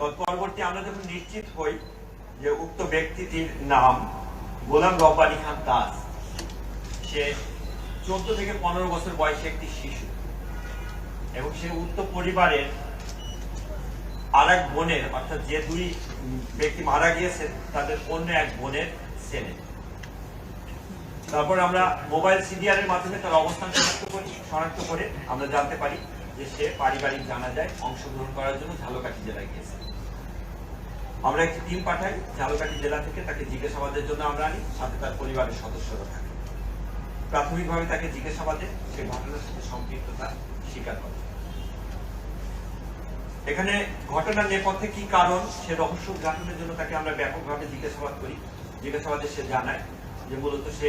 তৎপরবর্তী আমরা যখন নিশ্চিত হই যে উক্ত ব্যক্তিটির নাম গোলাম রব্বানি খান দাস, সে চোদ্দ থেকে পনেরো বছর বয়সী একটি শিশু এবং সে উক্ত পরিবারের আর এক বোনের, অর্থাৎ যে দুই ব্যক্তি মারা গিয়েছেন তাদের অন্য এক বোনের ছেলে। তারপর আমরা মোবাইল সিডিআর এর মাধ্যমে তার অবস্থান শনাক্ত করি, শনাক্ত করে আমরা জানতে পারি যে সে পারিবারিক জানাজায় অংশগ্রহণ করার জন্য ঝালকাঠি জেলায় গিয়েছে। আমরা একটি টিম পাঠাই, ঝালকাঠি জেলা থেকে তাকে জিজ্ঞাসাবাদের জন্য আমরা আনি, সাথে তার পরিবারের সদস্যরা থাকে। প্রাথমিকভাবে তাকে জিজ্ঞাসাবাদে সে ঘটনার সাথে সম্পৃক্ততা স্বীকার করে। এখানে ঘটনার নেপথ্যে কি কারণ, সে রহস্য উদ্ঘাটনের জন্য তাকে আমরা ব্যাপকভাবে জিজ্ঞাসাবাদ করি। জিজ্ঞাসাবাদে সে জানায় যে মূলত সে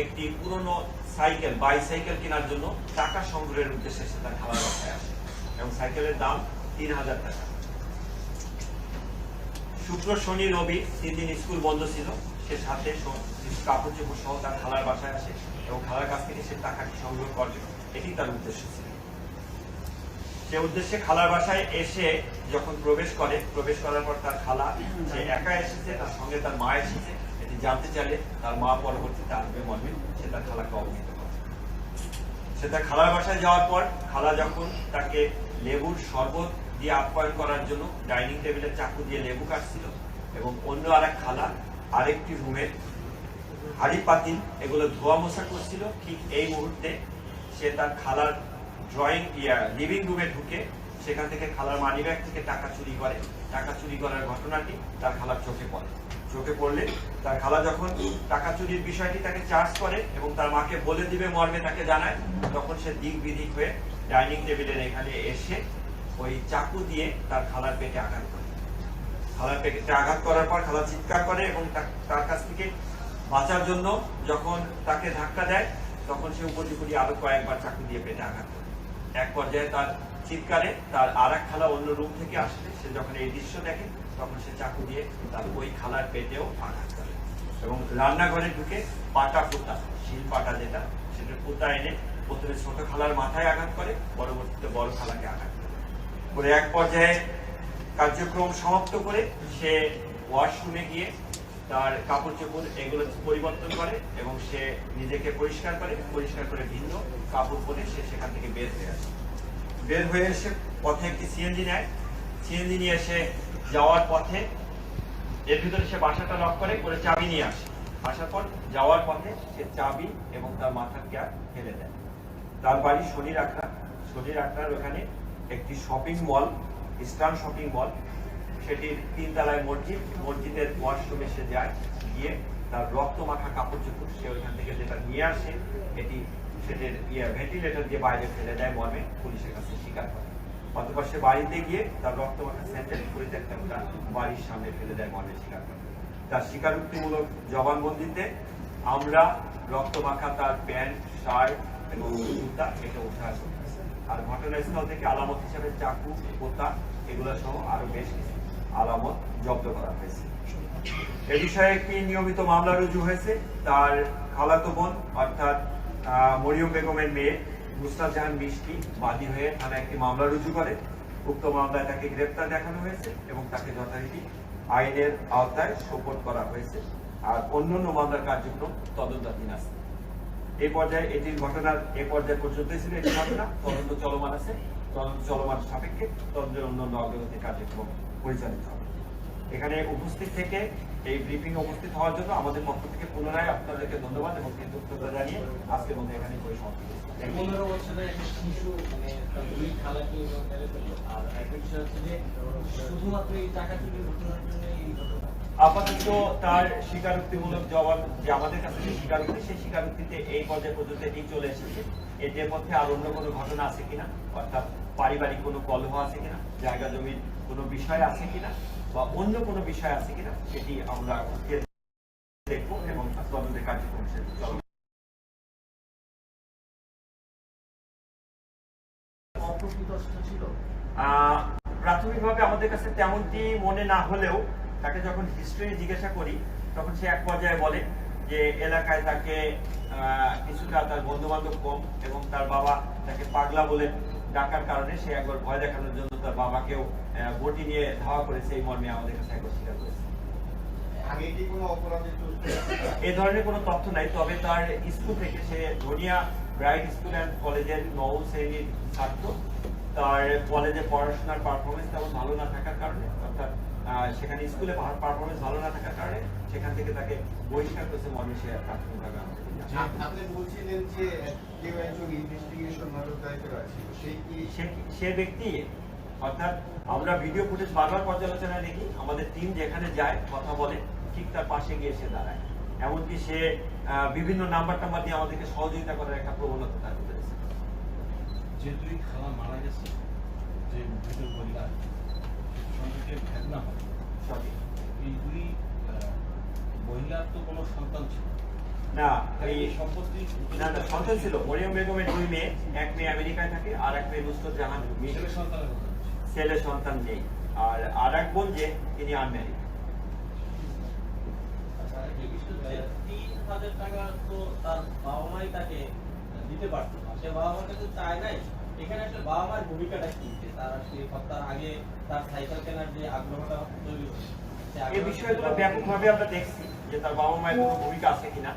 একটি পুরনো সাইকেল বাইসাইকেল কেনার জন্য টাকা সংগ্রহের উদ্দেশ্যে সে তার খাবার বাসায় আসে। এবং সাইকেলের দাম তিন হাজার টাকা। শুক্র, শনি, রবি তিন দিন স্কুল বন্ধ ছিল। সে সাথে কাপড় চোপড় সহ তার খালার বাসায় আসে এবং খালার কাছ থেকে সে টাকাটি সংগ্রহ করবে এটি তার উদ্দেশ্য ছিল। সে উদ্দেশ্যে খালার বাসায় এসে যখন প্রবেশ করে, প্রবেশ করার পর তার খালা সে একা এসেছে, তার সঙ্গে তার মা এসেছে। এটি জানতে চাইলে তার মা পরবর্তীতে আসবে মর্মে সে তার খালাকে অবহিত করে সে তার খালার বাসায় যাওয়ার পর খালা যখন তাকে লেবুর শরবত দিয়ে আপ্যায়ন করার জন্য ডাইনিং টেবিলে চাকু দিয়ে লেবু কাটছিল এবং অন্য আরেক খালা, আরেকটি রুমের হাড়ি পাতিল এগুলো ধোয়া মোছা করছিল, ঠিক এই মুহূর্তে সে তার খালার ড্রয়িং লিভিং রুমে ঢুকে সেখান থেকে খালার মানিব্যাগ থেকে টাকা চুরি করে। টাকা চুরি করার ঘটনাটি তার খালার চোখে পড়ে। চোখে পড়লে, তার খালা যখন টাকা চুরির বিষয়টি তাকে চার্জ করে এবং তার মাকে বলে দিবে মর্মে তাকে জানায়, তখন সে দিক বিদিক হয়ে ডাইনিং টেবিলের এখানে এসে ওই চাকু দিয়ে তার খালার পেটে আঘাত করে। খালার পেটে আঘাত করার পর খালা চিৎকার করে এবং তার কাছ থেকে বাঁচার জন্য যখন তাকে ধাক্কা দেয়, তখন সে উপযোগী আরও কয়েকবার চাকু দিয়ে পেটে আঘাত করে। এক পর্যায়ে তার চিৎকারে তার আর এক খালা অন্য রুম থেকে আসলে, সে যখন এই দৃশ্য দেখে, তখন সে চাকু দিয়ে তার ওই খালার পেটেও আঘাত করে। এবং রান্নাঘরে ঢুকে পাটা পোতা, শিল পাটা যেটা, সেটা পোতা এনে প্রথমে ছোট খালার মাথায় আঘাত করে, পরবর্তীতে বড় খালাকে আঘাত করে। করে এক পর্যায়ে কার্যক্রম সমাপ্ত করে সে ওয়াশরুমে গিয়ে তার কাপড় চোপড় এগুলো পরিবর্তন করে এবং সে নিজেকে পরিষ্কার করে পরিষ্কার করে ভিন্ন কাপড় পরে সে সেখান থেকে বের হয়ে আসে। বের হয়ে এসে পথে একটি সিএনজি নেয়। সিএনজি নিয়ে এসে যাওয়ার পথে এর ভিতরে সে বাসাটা লক করে করে চাবি নিয়ে আসে। আসার পর যাওয়ার পথে সে চাবি এবং তার মাথার ক্যাপ ফেলে দেয়। তার বাড়ি শনির আখড়া। শনির আখড়ার ওখানে একটি shopping mall Eastern shopping mall সেটির তিনতলায় মসজিদ। মসজিদের ওয়াশরুমে সে যায়। গিয়ে তার রক্ত মাখা কাপড় চোপড় সে ওইখান থেকে যেটা নিয়ে আসে, এটি সেটির ইয়ে দিয়ে বাইরে ফেলে দেয় মর্মে, পুলিশের কাছে স্বীকার করে। সে বাড়িতে গিয়ে তার স্যান্ডেল একটা বাড়ির সামনে ফেলে দেয় মর্মে স্বীকার করে। তার স্বীকারোক্তিমূলক জবানবন্দিতে আমরা রক্ত মাখা তার প্যান্ট, শার্ট এবং জুতা এটা উদ্ধার করতেছি আর ঘটনাস্থল থেকে আলামত হিসাবে চাকু, পোতা এগুলো সহ আরও বেশ কিছু আলামত জব্দ করা হয়েছে। এ বিষয়ে একটি নিয়মিত মামলা রুজু হয়েছে। তার খালাতো বোন, অর্থাৎ মরিয়ম বেগমের মেয়ে মুস্তাফ জাহান মিষ্টি বাদী হয়ে থানায় একটি মামলা রুজু করে। উক্ত মামলায় তাকে গ্রেপ্তার দেখানো হয়েছে এবং তাকে যথারীতি আইনের আওতায় সোপর্দ করা হয়েছে। আর অন্যান্য মামলার কার্যক্রম তদন্তাধীন আছে। এই পর্যায়ে এটির ঘটনার এ পর্যায়ে পর্যন্তই ছিল এটি ঘটনা। তদন্ত চলমান আছে। তদন্ত চলমান সাপেক্ষে তদন্তের অন্যান্য অগ্রগতি কার্যক্রম পরিচালিত হবে। এখানে উপস্থিত থেকে এই ব্রিফিং উপস্থিত হওয়ার জন্য আমাদের পক্ষ থেকে পুনরায় আপনাদেরকে ধন্যবাদ এবং কৃতজ্ঞতা জানিয়ে আজকের মধ্যে এখানে পরিসমাপ্তি করছি। পনেরো বছরের একটা শিশু মানে তার দুই খালাকে আর একটা বিষয় হচ্ছে যে শুধুমাত্র এই টাকা চুরির ঘটনার জন্য এই ঘটনা। আপাতত তার স্বীকারোক্তিমূলক জবাব যে আমাদের কাছে যে স্বীকারোক্তি সেই স্বীকারোক্তিতে এই পর্যায়ে পর্যন্ত এটি চলে এসেছে। এদের মধ্যে আর অন্য কোনো ঘটনা আছে কিনা অর্থাৎ পারিবারিক কোনো কলহ আছে কিনা জায়গা জমির কোনো বিষয় আছে কিনা বা অন্য কোনো বিষয় আছে কিনা সেটি আমরা দেখব এবং তদন্তের কার্যক্রম প্রাথমিকভাবে আমাদের কাছে তেমনটি মনে না হলেও তাকে যখন হিস্ট্রি জিজ্ঞাসা করি তখন সে এক পর্যায়ে বলে যে এলাকায় তাকে আহ, কিছুটা তার বন্ধু বান্ধব কম এবং তার বাবা তাকে পাগলা বলে ডাকার কারণে সে একবার ভয় দেখানোর জন্য তার বাবাকেও বটি নিয়ে ধাওয়া করেছে এই মর্মে আমাদের কাছে একবার স্বীকার করেছে। এ ধরনের কোনো তথ্য নাই তবে তার স্কুল থেকে সে ধনিয়া ব্রাইট স্কুল অ্যান্ড কলেজের নবম শ্রেণির ছাত্র। তার কলেজে পড়াশোনার পারফরমেন্স তেমন ভালো না থাকার কারণে সেখানে স্কুলে পারফরমেন্স ভালো না থাকার কারণে সেখান থেকে তাকে বহিষ্কার করেছে জানায়। আপ- আপনি বলছিলেন যে কেউ একজন ইনভেস্টিগেশন নজরদারিতে আছে সে সে ব্যক্তি অর্থাৎ আমরা ভিডিও ফুটেজ বারবার পর্যালোচনায় দেখি আমাদের টিম যেখানে যায় কথা বলে ঠিক তার পাশে গিয়ে সে দাঁড়ায় এমনকি সে আহ, বিভিন্ন নাম্বার টাম্বার দিয়ে আমাদেরকে সহযোগিতা করার একটা প্রবণতা তার ভিতরে। যে দুই খালা মারা গেছে যে মৃত পরিবার সঙ্গে ভেদনা হয় মহিলার তো কোনো সন্তান ছিল? না। না এই এই সম্পত্তি না না সন্তান ছিল। মরিয়ম বেগমের দুই মেয়ে এক মেয়ে আমেরিকায় থাকে আর এক মেয়ে নুসরত জাহান ছেলে সন্তানের ছেলে সন্তান নেই। আর আর এক বোন যে তিনি আনম্যারিড আচ্ছা, একটা বিষয় যে তিন হাজার টাকা তো তার বাবা মাই তাকে দিতে পারতো না। সে বাবা মার কাছে চায় নাই। এখানে আসলে বাবা মার ভূমিকাটা কি? তার আসলে আগে তার সাইকেল কেনার যে আগ্রহটা তৈরি হয়েছে সে এই বিষয়গুলো ব্যাপকভাবে আমরা দেখছি যে তার বাবা মায়ের কোনো ভূমিকা আছে কিনা।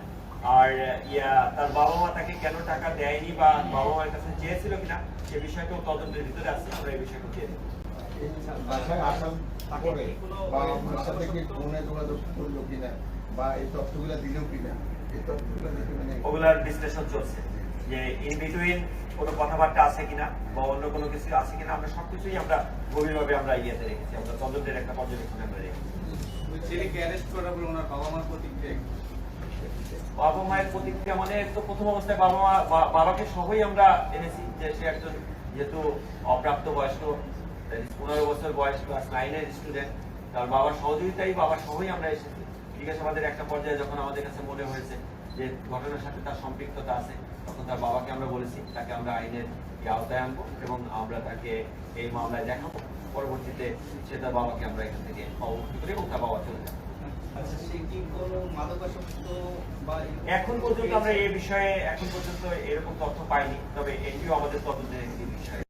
আর ইয়া তার বাবা মা তাকে কেন টাকা দেয়নি বা বাবা মায়ের কাছে চেয়েছিল কিনা সে বিষয়টাও তদন্তের ভিতরে আছে। আমরা এই বিষয়টা চেয়ে। বাসায় আসার পরে বাবা মার সাথে কি ফোনে যোগাযোগ করল কিনা বা এই তথ্যগুলো দিল কিনা? এই তথ্যগুলো দেখে মানে ওগুলার বিশ্লেষণ চলছে। যে ইন বিটুইন কোনো কথাবার্তা আছে কিনা বা অন্য কোনো কিছু আছে কিনা আমরা সবকিছুই আমরা গভীরভাবে আমরা ইয়েতে রেখেছি আমরা তদন্তের একটা পর্যবেক্ষণ আমরা রেখেছি। ছেলেকে অ্যারেস্ট করা বলে ওনার বাবা মার প্রতিক্রিয়া বাবা মায়ের প্রতিক্রিয়া মানে তো প্রথম অবস্থায় বাবা মা বাবাকে সহই আমরা এনেছি যে সে একজন যেহেতু অপ্রাপ্ত বয়স্ক পনেরো বছর বয়স ক্লাস নাইনের স্টুডেন্ট তার বাবার সহযোগিতাই বাবা সহই আমরা এসেছি। জিজ্ঞাসাবাদের একটা পর্যায়ে যখন আমাদের কাছে মনে হয়েছে যে ঘটনার সাথে তার সম্পৃক্ততা আছে তখন তার বাবাকে আমরা বলেছি তাকে আমরা আইনের আওতায় আনব এবং আমরা তাকে এই মামলায় দেখাবো। পরবর্তীতে সে তার বাবাকে আমরা এখান থেকে অবমুক্ত করি এবং তার বাবা চলে যাবে। আচ্ছা এখন পর্যন্ত আমরা এই বিষয়ে এখন পর্যন্ত এরকম তথ্য পাইনি তবে এটিও আমাদের তদন্তের একটি বিষয়।